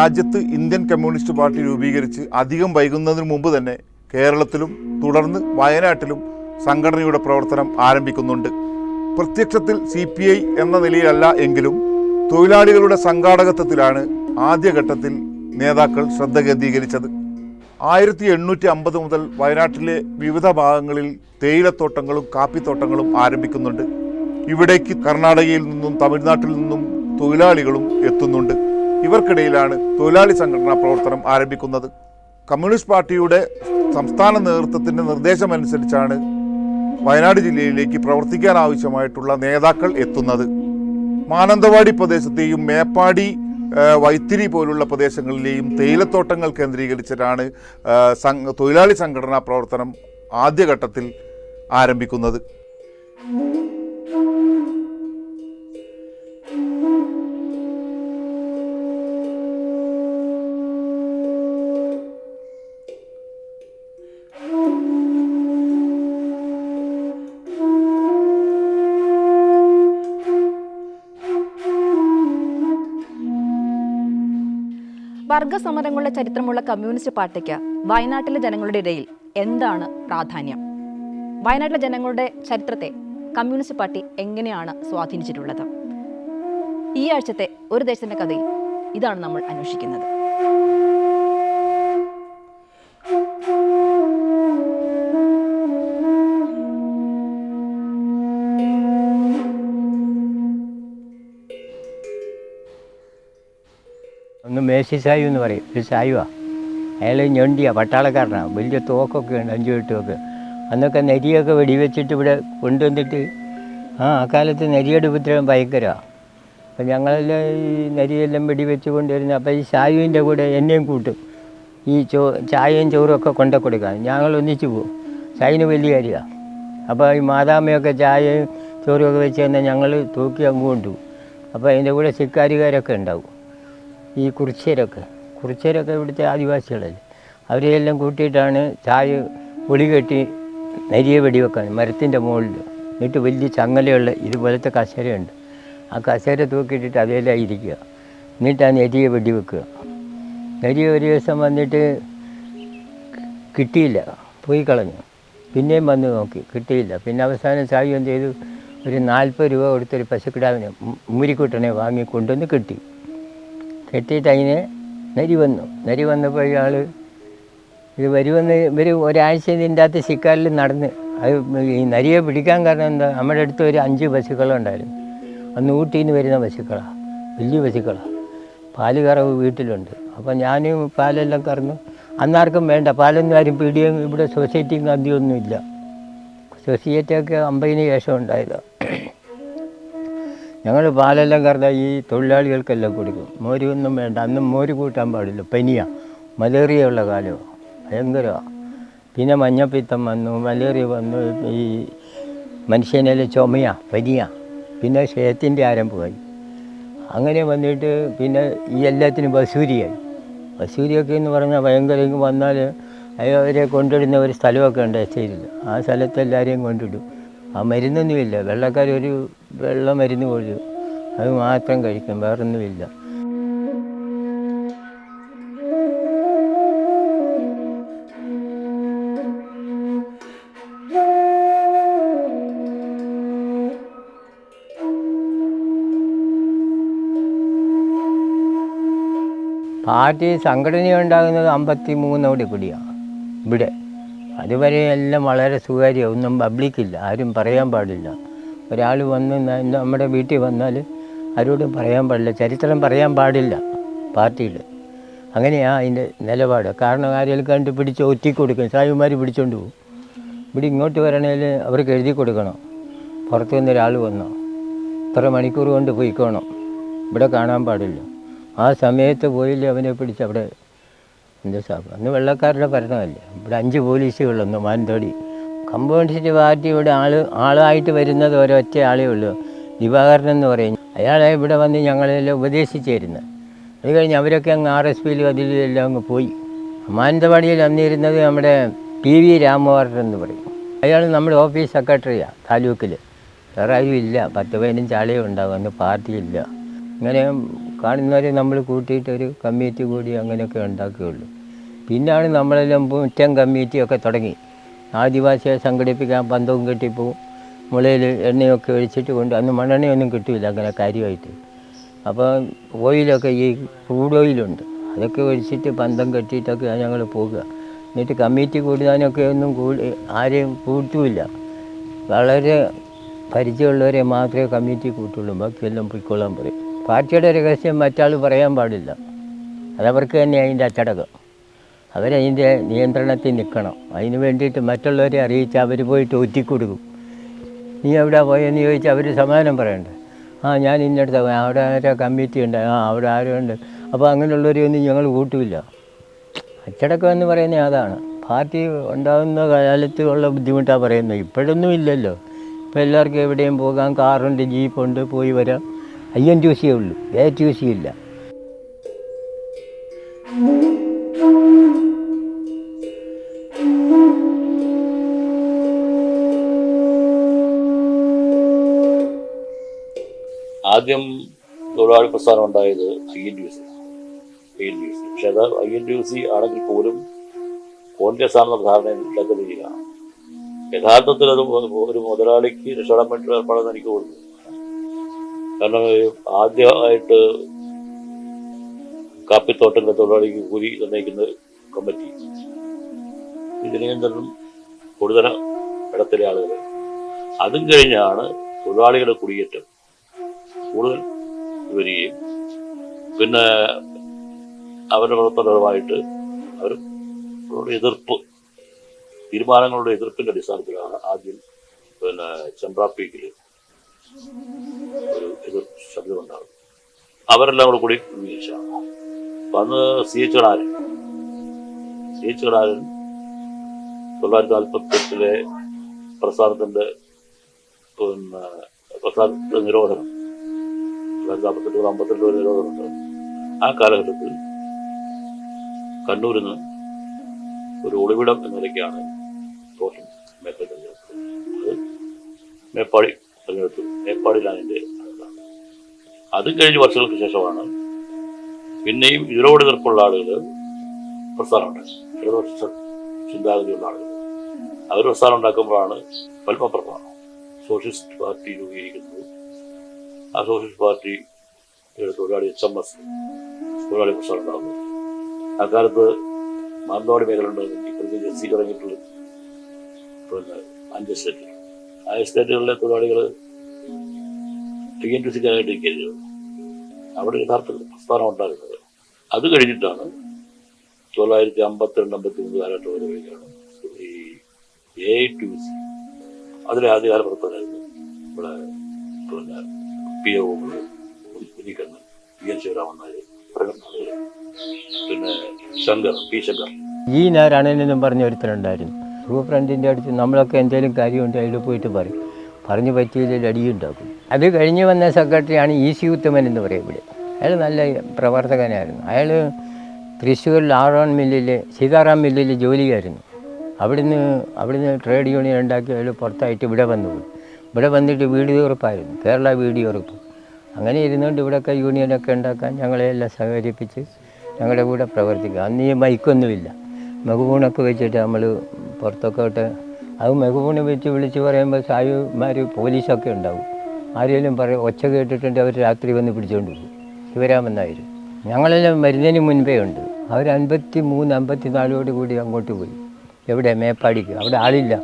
രാജ്യത്ത് Indian communist party രൂപീകരിച്ച് അധികം വൈകുന്നതിന് മുമ്പ് തന്നെ കേരളത്തിലും തുടർന്ന് വയനാട്ടിലും സംഘടനയുടെ പ്രവർത്തനം ആരംഭിക്കുന്നുണ്ട്. പ്രത്യക്ഷത്തിൽ സി പി ഐ എന്ന നിലയിലല്ല എങ്കിലും തൊഴിലാളികളുടെ സംഘാടകത്വത്തിലാണ് ആദ്യഘട്ടത്തിൽ നേതാക്കൾ ശ്രദ്ധ കേന്ദ്രീകരിച്ചത്. ആയിരത്തി എണ്ണൂറ്റി അമ്പത് മുതൽ വയനാട്ടിലെ വിവിധ ഭാഗങ്ങളിൽ തേയിലത്തോട്ടങ്ങളും കാപ്പിത്തോട്ടങ്ങളും ആരംഭിക്കുന്നുണ്ട്. ഇവിടേക്ക് കർണാടകയിൽ നിന്നും തമിഴ്നാട്ടിൽ നിന്നും തൊഴിലാളികളും എത്തുന്നുണ്ട്. ഇവർക്കിടയിലാണ് തൊഴിലാളി സംഘടനാ പ്രവർത്തനം ആരംഭിക്കുന്നത്. കമ്മ്യൂണിസ്റ്റ് പാർട്ടിയുടെ സംസ്ഥാന നേതൃത്വത്തിന്റെ നിർദ്ദേശമനുസരിച്ചാണ് വയനാട് ജില്ലയിലേക്ക് പ്രവർത്തിക്കാൻ ആവശ്യമായിട്ടുള്ള നേതാക്കൾ എത്തുന്നത്. മാനന്തവാടി പ്രദേശത്തെയും മേപ്പാടി വൈത്തിരി പോലുള്ള പ്രദേശങ്ങളിലെയും തേയിലത്തോട്ടങ്ങൾ കേന്ദ്രീകരിച്ചിട്ടാണ് തൊഴിലാളി സംഘടനാ പ്രവർത്തനം ആദ്യഘട്ടത്തിൽ ആരംഭിക്കുന്നത്. വർഗസമരങ്ങളുടെ ചരിത്രമുള്ള കമ്മ്യൂണിസ്റ്റ് പാർട്ടിക്ക് വയനാട്ടിലെ ജനങ്ങളുടെ ഇടയിൽ എന്താണ് പ്രാധാന്യം? വയനാട്ടിലെ ജനങ്ങളുടെ ചരിത്രത്തെ കമ്മ്യൂണിസ്റ്റ് പാർട്ടി എങ്ങനെയാണ് സ്വാധീനിച്ചിട്ടുള്ളത്? ഈ ആഴ്ചത്തെ ഒരു ദേശത്തിന്റെ കഥയിൽ ഇതാണ് നമ്മൾ അന്വേഷിക്കുന്നത്. ഒന്ന് മേശി സായു എന്ന് പറയും. ഒരു സായുവാ. അയാൾ ഞൊണ്ടിയാ പട്ടാളക്കാരനാണ് വലിയ തോക്കൊക്കെ ഉണ്ട് അഞ്ചു എട്ടുമൊക്കെ അന്നൊക്കെ നരിയൊക്കെ വെടിവെച്ചിട്ട് ഇവിടെ കൊണ്ടുവന്നിട്ട് ആ അക്കാലത്ത് നരിയുടെ ഉപദ്രവം ഭയങ്കരമാണ് അപ്പം ഞങ്ങളെല്ലാം ഈ നരിയെല്ലാം വെടിവെച്ച് കൊണ്ടുവരുന്നത് അപ്പോൾ ഈ സായുവിന്റെ കൂടെ എന്നെയും കൂട്ടും. ഈ ചോ ചായയും ചോറും ഒക്കെ കൊണ്ടു കൊടുക്കാൻ. ഞങ്ങൾ ഒന്നിച്ച് പോകും സായിന് വലിയ കാര്യമാണ് അപ്പോൾ ഈ മാതാമ്മയൊക്കെ ചായയും ചോറും ഒക്കെ വെച്ച് തന്നെ ഞങ്ങൾ തൂക്കി അങ്ങ് കൊണ്ടുപോകും അപ്പോൾ അതിന്റെ കൂടെ ശിക്കാരികാരൊക്കെ ഉണ്ടാവും. ഈ കുറിച്യരൊക്കെ കുറിച്യരൊക്കെ ഇവിടുത്തെ ആദിവാസികളല്ലേ. അവരെയെല്ലാം കൂട്ടിയിട്ടാണ് ചായ ഒളി കെട്ടി നരിയെ വെടിവെക്കാൻ മരത്തിന്റെ മുകളിൽ എന്നിട്ട് വലിയ ചങ്ങലയുള്ള ഇതുപോലത്തെ കസേരയുണ്ട്. ആ കസേര തൂക്കിയിട്ടിട്ട് അതിലെല്ലാം ഇരിക്കുക. എന്നിട്ട് ആ നരിയെ വെടിവെക്കുക. നരി ഒരു ദിവസം വന്നിട്ട് കിട്ടിയില്ല. പോയി കളഞ്ഞു. പിന്നെയും വന്ന് നോക്കി. കിട്ടിയില്ല. പിന്നെ അവസാനം ചായ എന്ത് ചെയ്തു. ഒരു നാൽപ്പത് രൂപ കൊടുത്തൊരു പശുക്കിടാവിനെ മുരിക്കൂട്ടനെ വാങ്ങി കൊണ്ടുവന്ന് കിട്ടി. കെട്ടിയിട്ട് അതിന് നരി വന്നു. നരി വന്നപ്പോൾ ഇയാൾ ഇത് വരുമെന്ന് ഇവർ ഒരാഴ്ച ഇതിന്റെ അകത്ത് ശിക്കാരിൽ നടന്ന് അത് ഈ നരിയെ പിടിക്കാൻ കാരണം എന്താ? നമ്മുടെ അടുത്ത് ഒരു അഞ്ച് പശുക്കളുണ്ടായിരുന്നു അന്ന് ഊട്ടിയിൽ നിന്ന് വരുന്ന പശുക്കളാണ് വലിയ പശുക്കളാണ് പാൽ കറവ് വീട്ടിലുണ്ട്. അപ്പോൾ ഞാനും പാലെല്ലാം കറന്നു. അന്നാർക്കും വേണ്ട. പാലൊന്നും ആരും പീടിയും ഇവിടെ സൊസൈറ്റിയും ഗാന്ധിയൊന്നുമില്ല സൊസൈറ്റിയൊക്കെ അമ്പതിന് ശേഷം ഉണ്ടായതാണ് ഞങ്ങൾ പാലെല്ലാം കറന്ന ഈ തൊഴിലാളികൾക്കെല്ലാം കൊടുക്കും. മോര് ഒന്നും വേണ്ട. അന്നും മോര് കൂട്ടാൻ പാടില്ല. പനിയാ. മലേറിയ ഉള്ള കാലമാണ് ഭയങ്കരമാണ് പിന്നെ മഞ്ഞപ്പിത്തം വന്നു. മലേറിയ വന്നു. ഈ മനുഷ്യനെല്ലാം ചുമയാ. പനിയാ. പിന്നെ ക്ഷയത്തിന്റെ ആരംഭമായി അങ്ങനെ വന്നിട്ട് പിന്നെ ഈ എല്ലാത്തിനും വസൂരിയായി വസൂരിയൊക്കെ എന്ന് പറഞ്ഞാൽ ഭയങ്കര വന്നാൽ അവരെ കൊണ്ടിടുന്ന ഒരു സ്ഥലമൊക്കെ ഉണ്ട് ആ സ്ഥലത്ത് എല്ലാവരെയും കൊണ്ടിടും. ആ മരുന്നൊന്നുമില്ല. വെള്ളക്കാർ ഒരു വെള്ള മരുന്ന് പോലും അത് മാത്രം കഴിക്കും. വേറൊന്നുമില്ല. പാർട്ടി സംഘടന ഉണ്ടാകുന്നത് അമ്പത്തി മൂന്നോടി കൂടിയാണ് ഇവിടെ. അതുവരെ എല്ലാം വളരെ സുഖകാര്യമാണ് ഒന്നും പബ്ലിക്കില്ല ആരും പറയാൻ പാടില്ല. ഒരാൾ വന്ന് നമ്മുടെ വീട്ടിൽ വന്നാൽ ആരോടും പറയാൻ പാടില്ല ചരിത്രം പറയാൻ പാടില്ല പാർട്ടിയിൽ. അങ്ങനെയാണ് അതിന്റെ നിലപാട്. കാരണം ആരെങ്കിലും കണ്ട് പിടിച്ച് ഒറ്റി കൊടുക്കും സായിമാർ പിടിച്ചോണ്ട് പോകും ഇവിടെ ഇങ്ങോട്ട് വരണേൽ അവർക്ക് എഴുതി കൊടുക്കണം. പുറത്തു നിന്ന് ഒരാൾ വന്നോ ഇത്ര മണിക്കൂർ കൊണ്ട് പോയിക്കോണം. ഇവിടെ കാണാൻ പാടില്ല. ആ സമയത്ത് പോയില്ലേ അവനെ പിടിച്ച് അവിടെ എന്താ സാബ് അന്ന് വെള്ളക്കാരുടെ ഭരണമല്ലേ. ഇവിടെ അഞ്ച് പോലീസുകളൊന്നു മാനന്തോടി കമ്മ്യൂണിസ്റ്റ് പാർട്ടി ഇവിടെ ആൾ ആളായിട്ട് വരുന്നത് ഒരൊറ്റ ആളേ ഉള്ളൂ. ദിവാകരൻ എന്ന് പറയും. അയാളെ ഇവിടെ വന്ന് ഞങ്ങളെല്ലാം ഉപദേശിച്ചിരുന്നത് അത് കഴിഞ്ഞ് അവരൊക്കെ അങ്ങ് ആർ എസ് പിയിലും അതിലും എല്ലാം അങ്ങ് പോയി. മാനന്തവാടിയിൽ അന്നിരുന്നത് നമ്മുടെ ടി വി രാമവാരൻ എന്ന് പറയും. അയാൾ നമ്മുടെ ഓഫീസ് സെക്രട്ടറിയാണ് താലൂക്കിൽ വേറെ ആരും ഇല്ല. പത്ത് പതിനഞ്ച് ആളേ ഉണ്ടാകും അന്ന് പാർട്ടിയില്ല. ഇങ്ങനെ കാണുന്നവരെ നമ്മൾ കൂട്ടിയിട്ട് ഒരു കമ്മിറ്റി കൂടി അങ്ങനെയൊക്കെ ഉണ്ടാക്കുകയുള്ളൂ. പിന്നാണ് നമ്മളെല്ലാം മുറ്റം കമ്മിറ്റിയൊക്കെ തുടങ്ങി. ആദിവാസിയെ സംഘടിപ്പിക്കാൻ പന്തവും കെട്ടിപ്പോവും മുളയിൽ എണ്ണയൊക്കെ ഒഴിച്ചിട്ട് കൊണ്ട് അന്ന് മണ്ണെണ്ണയൊന്നും കിട്ടില്ല അങ്ങനെ കാര്യമായിട്ട്. അപ്പോൾ ഓയിലൊക്കെ ഈ ക്രൂഡ് ഓയിലുണ്ട്. അതൊക്കെ ഒഴിച്ചിട്ട് പന്തം കെട്ടിയിട്ടൊക്കെ ഞങ്ങൾ പോകുക എന്നിട്ട് കമ്മിറ്റി കൂടുന്നതിനൊക്കെ ഒന്നും കൂടി ആരെയും കൂട്ടുമില്ല വളരെ പരിചയമുള്ളവരെ മാത്രമേ കമ്മിറ്റി കൂട്ടുള്ളൂ. ബാക്കിയെല്ലാം പൊയ്ക്കൊള്ളാൻ പറയും. പാർട്ടിയുടെ രഹസ്യം മറ്റാൾ പറയാൻ പാടില്ല. അതവർക്ക് തന്നെ അതിന്റെ അച്ചടക്കം. അവരതിന്റെ നിയന്ത്രണത്തിൽ നിൽക്കണം. അതിന് വേണ്ടിയിട്ട് മറ്റുള്ളവരെ അറിയിച്ച് അവർ പോയിട്ട് ഒറ്റിക്കൊടുക്കും. നീ എവിടെ പോയെന്ന് ചോദിച്ചാൽ അവർ സമാധാനം പറയണ്ടേ? ആ ഞാൻ ഇന്നടുത്ത അവിടെ ആരാ കമ്മിറ്റി ഉണ്ട്. ആ അവിടെ ആരും ഉണ്ട്. അപ്പോൾ അങ്ങനെയുള്ളവരെയൊന്നും ഞങ്ങൾ കൂട്ടില്ല. അച്ചടക്കം എന്ന് പറയുന്നത് അതാണ്. പാർട്ടി ഉണ്ടാകുന്ന കാലത്തുള്ള ബുദ്ധിമുട്ടാണ് പറയുന്നത്. ഇപ്പോഴൊന്നും ഇല്ലല്ലോ. ഇപ്പോൾ എല്ലാവർക്കും എവിടെയും പോകാം. കാറുണ്ട് ജീപ്പുണ്ട് പോയി വരാം. ഐ എൻ ടി സിയേ ഉള്ളൂ. എ ടി സി ഇല്ല. ആദ്യം തൊഴിലാളി പ്രസ്ഥാനം ഉണ്ടായത് I N T C. I N T C. പക്ഷെ അത് ഐ എൻ ടി സി ആണെങ്കിൽ പോലും കോൺഗ്രസ് ആണെന്ന ധാരണ ഉണ്ടാക്കുന്നതിലാണ് യഥാർത്ഥത്തിൽ അത് ഒരു മുതലാളിക്ക് രക്ഷപ്പെടാൻ വേണ്ടി ഏർപ്പാടെന്ന് എനിക്ക് തോന്നുന്നു കാരണം ആദ്യമായിട്ട് കാപ്പിത്തോട്ടങ്ങളുടെ തൊഴിലാളിക്ക് കൂലി നിർണയിക്കുന്ന കമ്മിറ്റി. ഇതിനെ നിന്നും കൂടുതൽ ഇടത്തിലെ ആളുകൾ അതും കഴിഞ്ഞാണ് തൊഴിലാളികളുടെ കുടിയേറ്റം കൂടുതൽ വരികയും. പിന്നെ അവരുടെ പ്രവർത്തനപരമായിട്ട് അവർ എതിർപ്പ് തീരുമാനങ്ങളുടെ എതിർപ്പിന്റെ അടിസ്ഥാനത്തിലാണ് ആദ്യം പിന്നെ ചെമ്പ്രാപ്പീക്കിൽ ഒരു ശബ്ദമുണ്ടാകും. അവരെല്ലാം കൂടെ കൂടി വന്ന് അന്ന് C H Kadaran. C H Kadaran തൊള്ളായിരത്തി നാൽപ്പത്തി എട്ടിലെ പ്രസ്ഥാനത്തിന്റെ പിന്നെ പ്രസ്ഥാന നിരോധനം. തൊള്ളായിരത്തി നാൽപ്പത്തെട്ട് അമ്പത്തെട്ട് വരെ നിരോധനമുണ്ട്. ആ കാലഘട്ടത്തിൽ കണ്ണൂരിൽ നിന്ന് ഒരു ഒളിവിടം എന്ന നിലയ്ക്കാണ് തോട്ടം മേപ്പാടി. മേപ്പാടി തെരഞ്ഞെടുത്തു നേപ്പാളിലാണ് എന്റെ അതും കഴിഞ്ഞ് വർഷങ്ങൾക്ക് ശേഷമാണ് പിന്നെയും ഇതിനോട് എതിർപ്പുള്ള ആളുകൾ പ്രസ്ഥാനമുണ്ടാക്കി ഇടതുപക്ഷ ചിന്താഗതിയുള്ള ആളുകൾ. അവർ പ്രസ്ഥാനം ഉണ്ടാക്കുമ്പോഴാണ് പത്മപ്രഭ സോഷ്യലിസ്റ്റ് പാർട്ടി രൂപീകരിക്കുന്നത്. ആ സോഷ്യലിസ്റ്റ് പാർട്ടി തൊഴിലാളി എച്ച് എം എസ് തൊഴിലാളി പ്രസ്ഥാനം ഉണ്ടാകുന്നത് അക്കാലത്ത് മാനന്തവാടി മേഖല ഉണ്ടായിരുന്നു ഇപ്പോഴത്തെ ജസ്സി തുടങ്ങിയിട്ടുള്ള പിന്നെ അഞ്ച് ആ എസ്റ്റേറ്റുകളിലെ തൊഴിലാളികൾ ടി എൻ ടി സിക്കാനായിട്ട് ഇരിക്കരുത് അവിടെ യഥാർത്ഥ പ്രസ്ഥാനം ഉണ്ടാകുന്നത് അത് കഴിഞ്ഞിട്ടാണ് തൊള്ളായിരത്തി അമ്പത്തിരണ്ട് അമ്പത്തി മൂന്ന് കാലഘട്ടം വരെ കഴിഞ്ഞാണ് ഈ എ ടി സി അതിലെ ആദ്യകാല പ്രവർത്തനമായിരുന്നു ഇവിടെ പിന്നെ P O Kunhikannan P N Sivaraman Nair പിന്നെ ശങ്കർ പി ശങ്കർ. ഈ നാരായണനെന്നും പറഞ്ഞ ഒരുത്തനുണ്ടായിരുന്നു സൂപ്രണ്ടിന്റെ അടുത്ത് നമ്മളൊക്കെ എന്തെങ്കിലും കാര്യമുണ്ട് അതിൽ പോയിട്ട് പറയും. പറഞ്ഞു പറ്റിയില്ലെങ്കിൽ അടിയുണ്ടാക്കും. അത് കഴിഞ്ഞ് വന്ന സെക്രട്ടറിയാണ് ഇ സി ഉത്തമൻ എന്ന് പറയും ഇവിടെ. അയാൾ നല്ല പ്രവർത്തകനായിരുന്നു. അയാൾ തൃശ്ശൂരിൽ ആറോൺ മില്ലിൽ സീതാറാം മില്ലിൽ ജോലിയായിരുന്നു. അവിടുന്ന് അവിടുന്ന് ട്രേഡ് യൂണിയൻ ഉണ്ടാക്കി അയാൾ പുറത്തായിട്ട് ഇവിടെ വന്നു. ഇവിടെ വന്നിട്ട് വീട് ഉറപ്പായിരുന്നു. കേരള വീട് ഉറപ്പ്. അങ്ങനെ ഇരുന്നുകൊണ്ട് ഇവിടെയൊക്കെ യൂണിയനൊക്കെ ഉണ്ടാക്കാൻ ഞങ്ങളെല്ലാം സഹകരിപ്പിച്ച് ഞങ്ങളുടെ കൂടെ പ്രവർത്തിക്കുക. അന്ന് ഈ മൈക്കൊന്നുമില്ല മെഗുബൂണൊക്കെ വെച്ചിട്ട് നമ്മൾ പുറത്തൊക്കെ ഇട്ട് അത് മെഗുബൂണ് വെച്ച് വിളിച്ച് പറയുമ്പോൾ സായുമാർ പോലീസൊക്കെ ഉണ്ടാവും. ആരെങ്കിലും പറയും ഒച്ച കേട്ടിട്ടുണ്ട് അവർ രാത്രി വന്ന് പിടിച്ചുകൊണ്ട് പോകും ശിവരാമൻ ഞങ്ങളെല്ലാം വരുന്നതിന് മുൻപേ ഉണ്ട്. അവർ അൻപത്തി മൂന്ന് അമ്പത്തി നാലോട് കൂടി അങ്ങോട്ട് പോയി. എവിടെ? മേപ്പാടിക്ക്. അവിടെ ആളില്ല.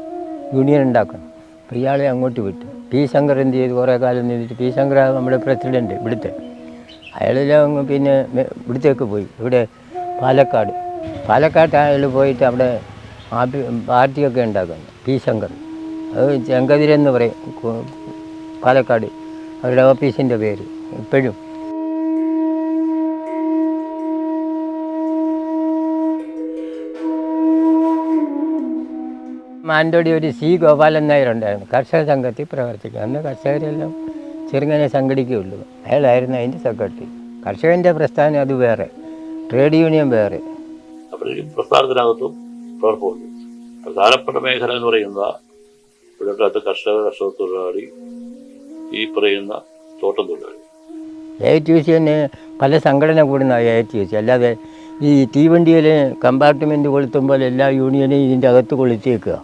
യൂണിയൻ ഉണ്ടാക്കണം. അപ്പോൾ ഇയാളെ അങ്ങോട്ട് വിട്ടു. പി. ശങ്കർ എന്ത് ചെയ്തു? കുറേ കാലം നിന്നിട്ട് പി. ശങ്കർ നമ്മുടെ പ്രസിഡന്റ് ഇവിടുത്തെ. അയാളെല്ലാം പിന്നെ ഇവിടുത്തേക്ക് പോയി. ഇവിടെ പാലക്കാട്. പാലക്കാട്ട് അയാൾ പോയിട്ട് അവിടെ ആപി പാർട്ടിയൊക്കെ ഉണ്ടാക്കുന്നത്. പി ശങ്കർ. അത് ചെങ്കതിരെന്ന് പറയും. പാലക്കാട്. അവരുടെ ഓഫീസിന്റെ പേര്. ഇപ്പോഴും. മാനന്തോടി ഒരു സി ഗോപാലൻ നായർ ഉണ്ടായിരുന്നു. കർഷക സംഘത്തിൽ പ്രവർത്തിക്കുക അന്ന് കർഷകരെല്ലാം ചെറുങ്ങനെ സംഘടിക്കുകയുള്ളൂ അയാളായിരുന്നു അതിന്റെ സെക്രട്ടറി. കർഷകന്റെ പ്രസ്ഥാനം അത് വേറെ. ട്രേഡ് യൂണിയൻ വേറെ. പ്രസ്ഥാനത്തിനകത്തും പ്രവർത്തനമുണ്ട് പ്രധാനപ്പെട്ട മേഖല എന്ന് പറയുന്ന ഇവിടുത്തെ കർഷക കർഷക തൊഴിലാളി ഈ പറയുന്ന തോട്ടം തൊഴിലാളി എ ടി സി തന്നെ പല സംഘടന കൂടുന്ന എ ടി സി അല്ലാതെ ഈ തീവണ്ടിയിൽ കമ്പാർട്ട്മെന്റ് കൊളുത്തുമ്പോൾ എല്ലാ യൂണിയനും ഇതിന്റെ അകത്ത് കൊളുത്തിയേക്കുക.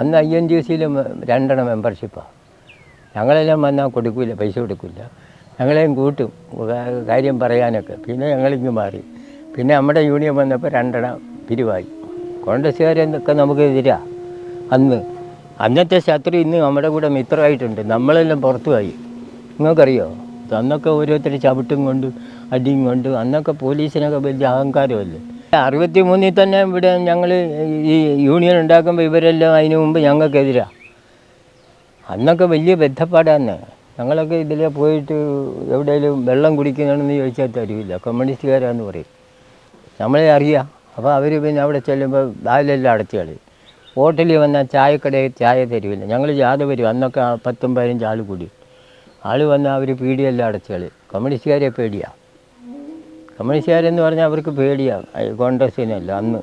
അന്ന് ഐ എൻ ടി സിയിൽ രണ്ടെണ്ണം മെമ്പർഷിപ്പാണ് ഞങ്ങളെല്ലാം വന്നാൽ കൊടുക്കില്ല പൈസ കൊടുക്കില്ല ഞങ്ങളെയും കൂട്ടും. കാര്യം പറയാനൊക്കെ. പിന്നെ ഞങ്ങളിങ്ങ് മാറി. പിന്നെ നമ്മുടെ യൂണിയൻ വന്നപ്പോൾ രണ്ടെണ്ണം പിരിവായി. കോൺഗ്രസ്സുകാരെന്നൊക്കെ നമുക്ക് എതിരാ അന്ന്. അന്നത്തെ ശത്രു ഇന്ന് നമ്മുടെ കൂടെ മിത്രമായിട്ടുണ്ട്. നമ്മളെല്ലാം പുറത്തുമായി നിങ്ങൾക്കറിയോ? അന്നൊക്കെ ഓരോരുത്തർ ചവിട്ടും കൊണ്ട് അടിയും കൊണ്ട് അന്നൊക്കെ പോലീസിനൊക്കെ വലിയ അഹങ്കാരമല്ലേ? അറുപത്തി മൂന്നിൽ തന്നെ ഇവിടെ ഞങ്ങൾ ഈ യൂണിയൻ ഉണ്ടാക്കുമ്പോൾ ഇവരെല്ലാം അതിന് മുമ്പ് ഞങ്ങൾക്കെതിരാ. അന്നൊക്കെ വലിയ ബന്ധപ്പാടാന്ന് ഞങ്ങളൊക്കെ ഇതിൽ പോയിട്ട് എവിടെയെങ്കിലും വെള്ളം കുടിക്കുന്നതാണെന്ന് ചോദിച്ചാൽ തരില്ല കമ്മ്യൂണിസ്റ്റുകാരാന്ന് പറയും. നമ്മളെ അറിയാം. അപ്പോൾ അവർ പിന്നെ അവിടെ ചെല്ലുമ്പോൾ ബാലെല്ലാം അടച്ചു കളി ഹോട്ടലിൽ വന്നാൽ ചായക്കടയിൽ ചായ തരുമില്ല ഞങ്ങൾ ജാഥ വരും. അന്നൊക്കെ പത്തും പതിനഞ്ച് ആൾ കൂടി. ആൾ വന്നാൽ അവർ പീടിയെല്ലാം അടച്ചു കളി കമ്മ്യൂണിസ്റ്റുകാരെ പേടിയാണ് കമ്മ്യൂണിസ്റ്റുകാരെന്ന് പറഞ്ഞാൽ അവർക്ക് പേടിയാണ് കോൺഗ്രസ്സിനല്ല അന്ന്.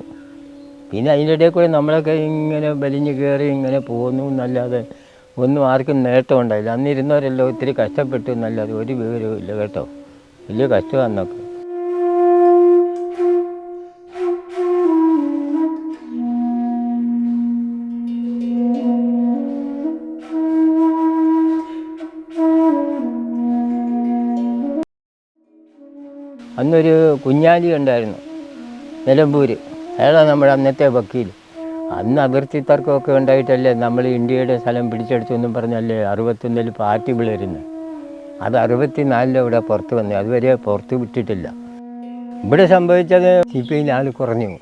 പിന്നെ അതിന്റെ ഇടയിൽ കൂടെ നമ്മളൊക്കെ ഇങ്ങനെ വലിഞ്ഞു കയറി ഇങ്ങനെ പോകുന്നു എന്നല്ലാതെ ഒന്നും ആർക്കും നേട്ടം ഉണ്ടായില്ല. അന്നിരുന്നവരെല്ലാം ഒത്തിരി കഷ്ടപ്പെട്ടു എന്നല്ലാതെ ഒരു വിവരവും ഇല്ല കേട്ടോ. വലിയ കഷ്ടമാണ് അന്നൊക്കെ. അന്നൊരു കുഞ്ഞാലി ഉണ്ടായിരുന്നു. നിലമ്പൂർ അയാളാണ് നമ്മുടെ അന്നത്തെ വക്കീൽ അന്ന് അതിർത്തി തർക്കമൊക്കെ ഉണ്ടായിട്ടല്ലേ നമ്മൾ ഇന്ത്യയുടെ സ്ഥലം പിടിച്ചെടുത്തു എന്നും പറഞ്ഞല്ലേ അറുപത്തൊന്നിൽ പാർട്ടി പിളരുന്നത് അത് അറുപത്തിനാലിൽ ഇവിടെ പുറത്ത് വന്നു. അതുവരെ പുറത്ത് വിട്ടിട്ടില്ല. ഇവിടെ സംഭവിച്ചത് സി പി ഐ ആൾ കുറഞ്ഞു.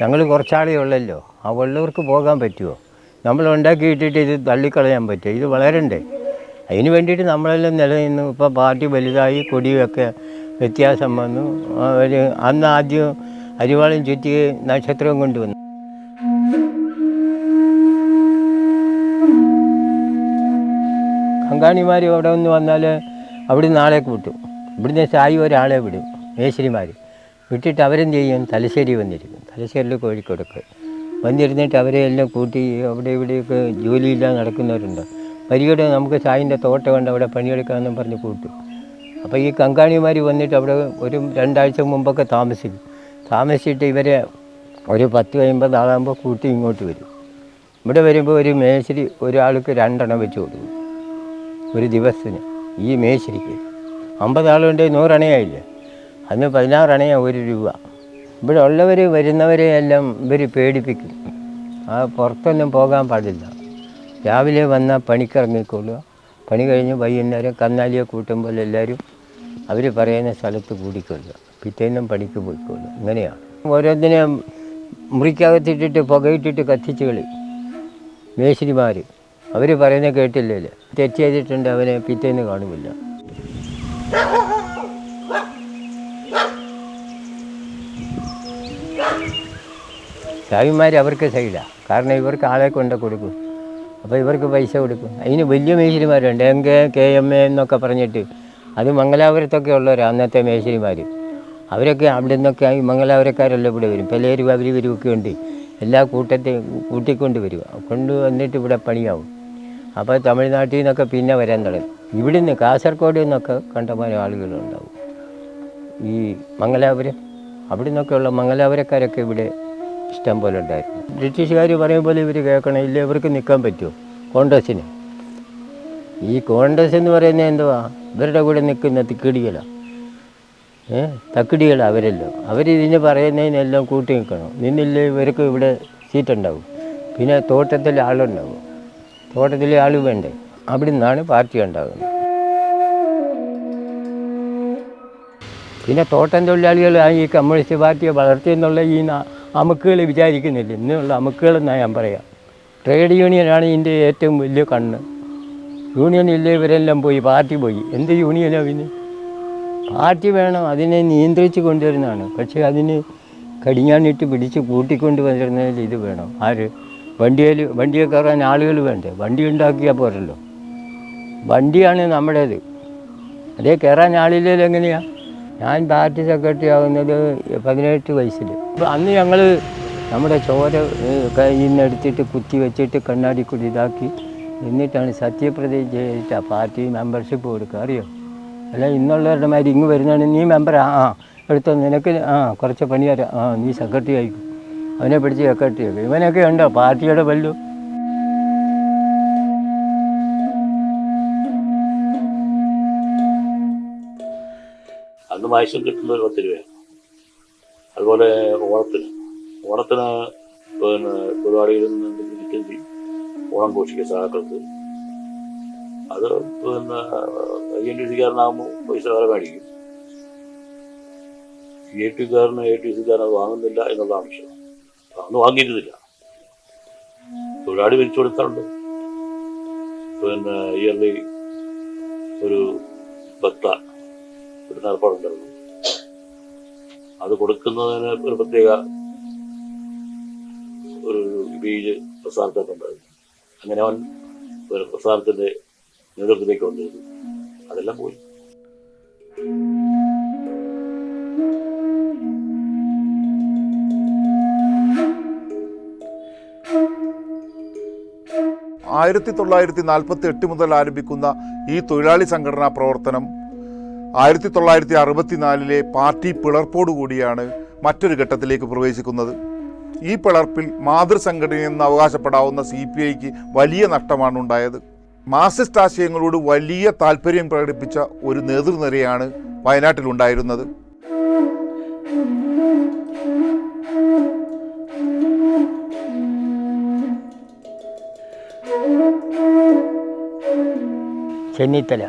ഞങ്ങൾ കുറച്ചാളേ ഉള്ളല്ലോ. ആ ഉള്ളവർക്ക് പോകാൻ പറ്റുമോ? നമ്മൾ ഉണ്ടാക്കിയിട്ടിട്ട് ഇത് തള്ളിക്കളയാൻ പറ്റുമോ? ഇത് വളരണ്ടേ? അതിന് വേണ്ടിയിട്ട് നമ്മളെല്ലാം നിലനിന്നു. ഇപ്പോൾ പാർട്ടി വലുതായി കൊടിയൊക്കെ വ്യത്യാസം വന്നു. അവർ അന്ന് ആദ്യം അരിവാളും ചുറ്റി നക്ഷത്രവും കൊണ്ടുവന്നു. കങ്കാണിമാർ അവിടെ ഒന്ന് വന്നാൽ അവിടെ നാളേക്ക് വിട്ടു ഇവിടുന്ന് സായി ഒരാളെ വിടും മേശരിമാർ വിട്ടിട്ട് അവരെന്ത് ചെയ്യും? തലശ്ശേരി വന്നിരിക്കും. തലശ്ശേരിയിൽ കോഴിക്കോടൊക്കെ. വന്നിരുന്നിട്ട് അവരെ എല്ലാം കൂട്ടി അവിടെ ഇവിടെയൊക്കെ ജോലിയില്ലാതെ നടക്കുന്നവരുണ്ട്? വരികയുടെ നമുക്ക് സായിന്റെ തോട്ടം ഉണ്ട് അവിടെ പണിയെടുക്കാമെന്നും പറഞ്ഞ് കൂട്ടു. അപ്പോൾ ഈ കങ്കാണിമാർ വന്നിട്ട് അവിടെ ഒരു രണ്ടാഴ്ച മുമ്പൊക്കെ താമസിക്കും. താമസിച്ചിട്ട് ഇവരെ ഒരു പത്ത് അമ്പത് ആളാകുമ്പോൾ കൂട്ടി ഇങ്ങോട്ട് വരും. ഇവിടെ വരുമ്പോൾ ഒരു മേശരി ഒരാൾക്ക് രണ്ടെണ്ണം വെച്ച് കൊടുക്കും. ഒരു ദിവസത്തിന്. ഈ മേശരിക്ക് അമ്പത് ആളുണ്ട് നൂറണയായില്ലേ അന്ന് പതിനാറണയാ ഒരു രൂപ. ഇവിടെ ഉള്ളവർ വരുന്നവരെ എല്ലാം ഇവർ പേടിപ്പിക്കും. ആ പുറത്തൊന്നും പോകാൻ പാടില്ല. രാവിലെ വന്നാൽ പണിക്കിറങ്ങിക്കൊള്ളുക പണി കഴിഞ്ഞ് വൈകുന്നേരം കന്നാലിയെ കൂട്ടുമ്പോൾ എല്ലാവരും അവർ പറയുന്ന സ്ഥലത്ത് കൂടിക്കൊള്ളുക. പിറ്റേന്നും പണിക്ക് പോയിക്കൊള്ളുക ഇങ്ങനെയാണ് ഓരോന്നിനെ മുറിക്കകത്തിട്ടിട്ട് പുകയിട്ടിട്ട് കത്തിച്ച് കളി. മേശരിമാർ അവർ പറയുന്ന കേട്ടില്ലേ തെറ്റ് ചെയ്തിട്ടുണ്ട് അവനെ പിറ്റേന്ന് കാണുമില്ല. സായിമാർ അവർക്ക് സൈഡാണ് കാരണം ഇവർക്ക് ആളെ കൊണ്ട് കൊടുക്കും. അപ്പോൾ ഇവർക്ക് പൈസ കൊടുക്കും. അതിന് വലിയ മേശിരിമാരുണ്ട്. M K K M A എന്നൊക്കെ പറഞ്ഞിട്ട് അത് മംഗലാപുരത്തൊക്കെ ഉള്ളവരാണ് അന്നത്തെ മേശിരിമാർ അവരൊക്കെ അവിടെ നിന്നൊക്കെ ഈ മംഗലാപുരക്കാരെല്ലാം ഇവിടെ വരും. പലരും അവർ വരുമൊക്കെ ഉണ്ട്. എല്ലാ കൂട്ടത്തെ കൂട്ടിക്കൊണ്ട് വരിക കൊണ്ട് വന്നിട്ട് ഇവിടെ പണിയാവും. അപ്പോൾ തമിഴ്നാട്ടിൽ നിന്നൊക്കെ പിന്നെ വരാൻ തുടങ്ങി. ഇവിടുന്ന് കാസർഗോഡ് നിന്നൊക്കെ കണ്ടമാനം ആളുകളുണ്ടാവും. ഈ മംഗലാപുരം അവിടെ നിന്നൊക്കെയുള്ള മംഗലാപുരക്കാരൊക്കെ ഇവിടെ ഇഷ്ടം പോലെ ഉണ്ടായിരുന്നു. ബ്രിട്ടീഷുകാർ പറയും പോലെ ഇവർ കേൾക്കണം ഇല്ല ഇവർക്ക് നിൽക്കാൻ പറ്റുമോ? കോൺഗ്രസ്സിന്. ഈ കോൺഗ്രസ് എന്ന് പറയുന്നത് എന്തുവാ? ഇവരുടെ കൂടെ നിൽക്കുന്ന തിക്കിടികളാണ് ഏ? തക്കിടികളാണ് അവരെല്ലാം. അവരിതിന് പറയുന്നതിനെല്ലാം കൂട്ടി നിൽക്കണം. നിന്നില്ലേ ഇവർക്ക് ഇവിടെ സീറ്റുണ്ടാവും. പിന്നെ തോട്ടത്തിൽ ആളുണ്ടാവും. തോട്ടത്തിലെ ആൾ വേണ്ടേ? അവിടെ നിന്നാണ് പാർട്ടി ഉണ്ടാകുന്നത്. പിന്നെ തോട്ടം തൊഴിലാളികൾ ഈ കമ്മ്യൂണിസ്റ്റ് പാർട്ടിയെ വളർത്തിയെന്നുള്ള ഈ അമുക്കുകൾ വിചാരിക്കുന്നില്ല. ഇന്നുള്ള അമുക്കുകളെന്നാണ് ഞാൻ പറയാം. ട്രേഡ് യൂണിയനാണ് ഇതിന്റെ ഏറ്റവും വലിയ കണ്ണ്. യൂണിയൻ ഇല്ലേവരെല്ലാം പോയി പാർട്ടി പോയി. എന്ത് യൂണിയനാണ് പിന്നെ? പാർട്ടി വേണം അതിനെ നിയന്ത്രിച്ച് കൊണ്ടുവരുന്നതാണ്. പക്ഷേ അതിന് കടിഞ്ഞാണിട്ട് പിടിച്ച് കൂട്ടിക്കൊണ്ട് വരുന്നതിൽ ഇത് വേണം. ആര്? വണ്ടിയിൽ വണ്ടിയെ കയറാൻ ആളുകൾ വേണ്ടേ? വണ്ടി ഉണ്ടാക്കിയാൽ പോരല്ലോ. വണ്ടിയാണ് നമ്മുടേത്. അതേ കയറാൻ ആളില്ലെങ്കിൽ എങ്ങനെയാണ് ഞാൻ പാർട്ടി സെക്രട്ടറി ആകുന്നത് പതിനെട്ട് വയസ്സിൽ അന്ന് ഞങ്ങൾ നമ്മുടെ ചോര കയ്യിൽ നിന്ന് എടുത്തിട്ട് കുത്തി വെച്ചിട്ട് കണ്ണാടി കൂടി ഇതാക്കി എന്നിട്ടാണ് സത്യപ്രതിജ്ഞ ചെയ്തിട്ട് ആ പാർട്ടി മെമ്പർഷിപ്പ് കൊടുക്കുക. അറിയോ? അല്ല ഇന്നുള്ളവരുടെ മാതിരി ഇങ്ങ് വരുന്നതാണ്. നീ മെമ്പറാ ആ എടുത്തോ. നിനക്ക് ആ കുറച്ച് പണി തരാം ആ നീ സെക്രട്ടറി ആയിക്കും. അവനെ പിടിച്ച് സെക്രട്ടറി ആക്കും ഇവനൊക്കെ ഉണ്ടോ? പാർട്ടിയുടെ വല്ലു അന്ന് മായസം കിട്ടുന്ന ഒരു പത്ത് രൂപയാണ്. അതുപോലെ ഓണത്തിന്. ഓണത്തിന് പിന്നെ തൊഴിലാളികളിൽ നിന്ന് ഓണം ഘോഷിക്കുക സഹാക്കൾക്ക് അത് പിന്നെ ഐ ടി സിക്കാരനാകുമ്പോൾ പൈസ വേറെ മേടിക്കും. സി ടി ടിക്കാരന് എ ടി സിക്കാരൻ വാങ്ങുന്നില്ല എന്നുള്ളതാണ് വിഷയം. അന്ന് വാങ്ങിയിരുന്നില്ല. തൊഴിലാളി വിരിച്ചു കൊടുത്താറുണ്ട് പിന്നെ ഇയർലി ഒരു ബത്ത ഒരു ഏർപ്പാടുണ്ടായിരുന്നു. അത് കൊടുക്കുന്നതിന് ഒരു പ്രത്യേക ഒരു ബീജ് പ്രസ്ഥാനത്തൊക്കെ ഉണ്ടായിരുന്നു അങ്ങനെ അവൻ പ്രസ്ഥാനത്തിന്റെ നേതൃത്വത്തിലേക്ക് വന്നിരുന്നു. അതെല്ലാം പോയി. ആയിരത്തി തൊള്ളായിരത്തി നാൽപ്പത്തി എട്ട് മുതൽ ആരംഭിക്കുന്ന ഈ തൊഴിലാളി സംഘടനാ പ്രവർത്തനം ആയിരത്തി തൊള്ളായിരത്തി അറുപത്തിനാലിലെ പാർട്ടി പിളർപ്പോടുകൂടിയാണ് മറ്റൊരു ഘട്ടത്തിലേക്ക് പ്രവേശിക്കുന്നത്. ഈ പിളർപ്പിൽ മാതൃസംഘടനയെന്ന് അവകാശപ്പെടാവുന്ന സി പി ഐക്ക് വലിയ നഷ്ടമാണ് ഉണ്ടായത്. മാർസിസ്റ്റ് ആശയങ്ങളോട് വലിയ താല്പര്യം പ്രകടിപ്പിച്ച ഒരു നേതൃനിരയാണ് വയനാട്ടിലുണ്ടായിരുന്നത്. ചെന്നിത്തല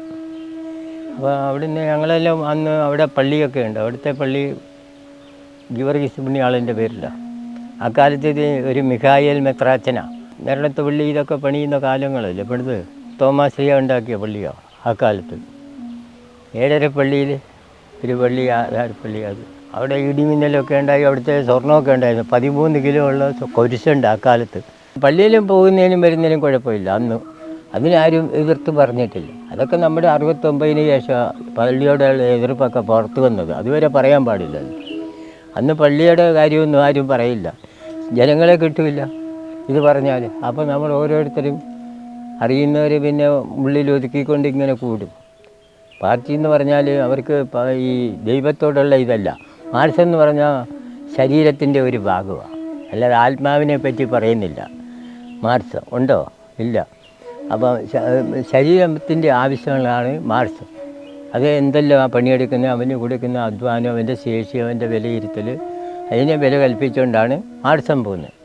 അപ്പോൾ അവിടുന്ന് ഞങ്ങളെല്ലാം അന്ന് അവിടെ പള്ളിയൊക്കെ ഉണ്ട്. അവിടുത്തെ പള്ളി ഗിവർഗീസ് പുണ്യാളിന്റെ പേരിലാണ് അക്കാലത്ത് ഇത് ഒരു മിഖായൽ മെത്രാച്ചന. നേരത്തെ പള്ളി ഇതൊക്കെ പണിയുന്ന കാലങ്ങളല്ലേ ഇപ്പോഴത് തോമാശ്രീയ ഉണ്ടാക്കിയ പള്ളിയാണ് അക്കാലത്ത്. ഏഴര പള്ളിയിൽ ഒരു പള്ളി പള്ളി അത്. അവിടെ ഇടിമിന്നലൊക്കെ ഉണ്ടായി അവിടുത്തെ സ്വർണമൊക്കെ ഉണ്ടായിരുന്നു. പതിമൂന്ന് കിലോ ഉള്ള കുരിശുണ്ട് അക്കാലത്ത്. പള്ളിയിലും പോകുന്നതിനും വരുന്നതിനും കുഴപ്പമില്ല അന്ന്. അതിനാരും എതിർത്ത് പറഞ്ഞിട്ടില്ല. അതൊക്കെ നമ്മുടെ അറുപത്തൊമ്പതിന് ശേഷം പള്ളിയുടെ എതിർപ്പൊക്കെ പുറത്തു വന്നത്. അതുവരെ പറയാൻ പാടില്ലല്ലോ അന്ന് പള്ളിയുടെ കാര്യമൊന്നും ആരും പറയില്ല. ജനങ്ങളെ കിട്ടില്ല ഇത് പറഞ്ഞാൽ അപ്പോൾ നമ്മൾ ഓരോരുത്തരും അറിയുന്നവർ പിന്നെ ഉള്ളിൽ ഒതുക്കിക്കൊണ്ട് ഇങ്ങനെ കൂടും. പാർട്ടി എന്ന് പറഞ്ഞാൽ അവർക്ക് ഈ ദൈവത്തോടുള്ള ഇതല്ല. മാർസ് എന്ന് പറഞ്ഞാൽ ശരീരത്തിന്റെ ഒരു ഭാഗമാണ് അല്ലാതെ ആത്മാവിനെ പറ്റി പറയുന്നില്ല. മാർസ് ഉണ്ടോ? ഇല്ല. അപ്പം ശ- ശരീരത്തിന്റെ ആവശ്യങ്ങളാണ് മാർസ് അത് എന്തെല്ലാം ആ പണിയെടുക്കുന്ന അവന് കൊടുക്കുന്ന അധ്വാനം അവന്റെ ശേഷി അവന്റെ വിലയിരുത്തൽ അതിനെ വില കൽപ്പിച്ചുകൊണ്ടാണ് മാർസം പോകുന്നത്